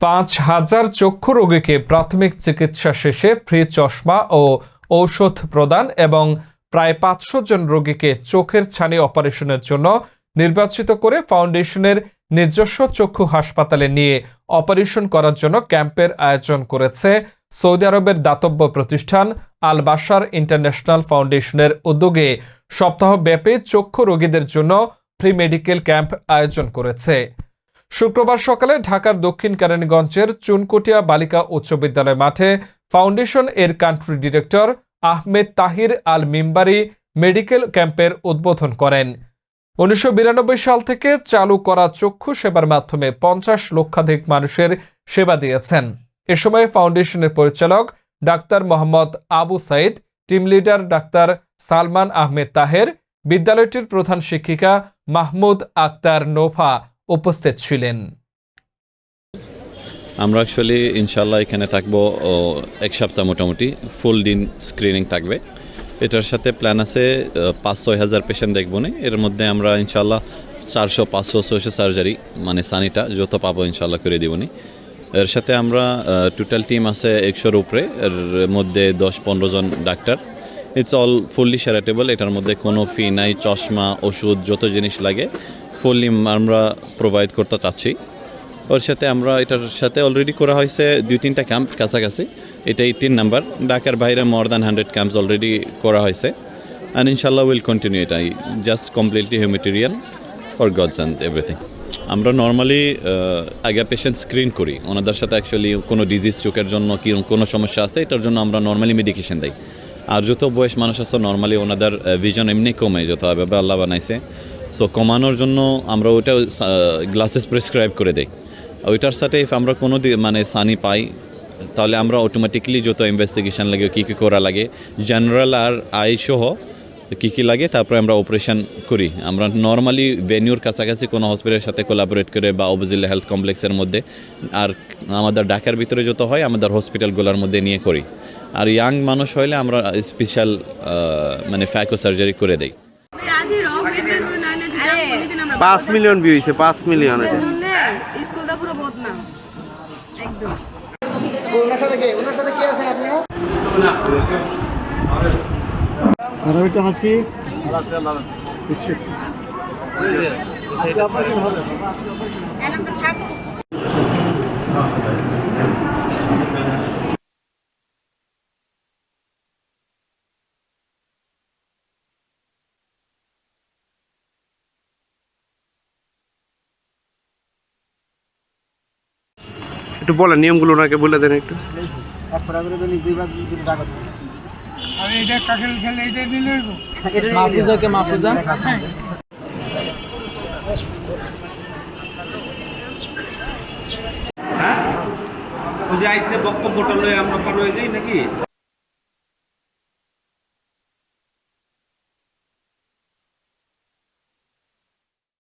পাঁচ হাজার চক্ষু রোগীকে প্রাথমিক চিকিৎসা শেষে ফ্রি চশমা ও ঔষধ প্রদান এবং প্রায় পাঁচশো জন রোগীকে চোখের ছানি অপারেশনের জন্য নির্বাচিত করে ফাউন্ডেশনের নিজস্ব চক্ষু হাসপাতালে নিয়ে অপারেশন করার জন্য ক্যাম্পের আয়োজন করেছে সৌদি আরবের দাতব্য প্রতিষ্ঠান আল বাশার ইন্টারন্যাশনাল ফাউন্ডেশনের উদ্যোগে। সপ্তাহব্যাপী চক্ষু রোগীদের জন্য ফ্রি মেডিকেল ক্যাম্প আয়োজন করেছে। শুক্রবার সকালে ঢাকার দক্ষিণ কেরানীগঞ্জের চুনকুটিয়া বালিকা উচ্চ বিদ্যালয় মাঠে ফাউন্ডেশন এর country director Ahmed Tahir Al Mimbari medical ক্যাম্পের উদ্বোধন করেন। উনিশশো বিরানব্বই সাল থেকে চালু করা চক্ষু সেবার মাধ্যমে পঞ্চাশ লক্ষাধিক মানুষের সেবা দিয়েছেন। এ সময় ফাউন্ডেশনের পরিচালক doctor Mohammad Abu Said, team leader doctor Salman Ahmed Taher, বিদ্যালয়টির প্রধান শিক্ষিকা মাহমুদ আক্তার নোফা উপস্থিত ছিলেন। আমরা অ্যাকচুয়ালি ইনশাল্লাহ এখানে থাকব এক সপ্তাহ মোটামুটি ফুল দিন স্ক্রিনিং থাকবে। এটার সাথে প্ল্যান আছে পাঁচ ছয় হাজার পেশেন্ট দেখব না। এর মধ্যে আমরা ইনশাল্লাহ চারশো, পাঁচশো, ছয়শো সার্জারি মানে সানিটা যত পাবো ইনশাল্লাহ করে দিবনি এর সাথে আমরা টোটাল টিম আছে একশোর উপরে, এর মধ্যে দশ, পনেরো জন doctor it's all fully charitable এটার মধ্যে কোনো ফি নাই, চশমা, ওষুধ, যত জিনিস লাগে। ফুললি আমরা প্রোভাইড করতে চাচ্ছি। ওর সাথে আমরা এটার সাথে অলরেডি করা হয়েছে দুই তিনটা ক্যাম্প কাছাকাছি। এটা এইটিন নাম্বার ঢাকার বাইরে more than hundred camps already করা হয়েছে। অ্যান্ড ইনশাল্লাহ উইল কন্টিনিউ এটাই just completely humanitarian for God's and everything আমরা নর্মালি আগে পেশেন্ট স্ক্রিন করি। ওনাদের সাথে অ্যাকচুয়ালি কোনো ডিজিজ চোখের জন্য কি কোনো সমস্যা আছে, এটার জন্য আমরা নর্মালি মেডিকেশন দিই। আর যত বয়স মানুষ আছে নর্মালি ওনাদের ভিজন এমনি কমে যতভাবে আল্লাহ বানাইছে। সো কমানোর জন্য আমরা ওইটা গ্লাসেস প্রেসক্রাইব করে দিই। ওইটার সাথে if আমরা কোনো মানে সানি পাই, তাহলে আমরা অটোমেটিক্যালি যত ইনভেস্টিগেশন লাগে, কী কী করা লাগে জেনারেল আর আই সহ কী কী লাগে, তারপরে আমরা অপারেশন করি। আমরা নর্মালি ভেনিউর কাছাকাছি কোনো হসপিটালের সাথে কোলাবোরেট করে বা অবজিল্লা হেলথ কমপ্লেক্সের মধ্যে, আর আমাদের ঢাকার ভিতরে যত হয়, আমাদের হসপিটালগুলোর মধ্যে নিয়ে করি। আর ইয়াং মানুষ হইলে আমরা স্পেশাল মানে ফ্যাকো সার্জারি করে দেই। পাঁচ মিলিয়ন ভিউ হয়েছে পাঁচ মিলিয়ন এটা। স্কুলটা পুরো বদনাম। একদম। আর ওইটা হাসি? একটু বলেন নিয়মগুলো ওনাকে বলে দেন একটু। ওই যে আইসে বক্তব্যটা লয়ে আমরা পার হয়ে যাই নাকি?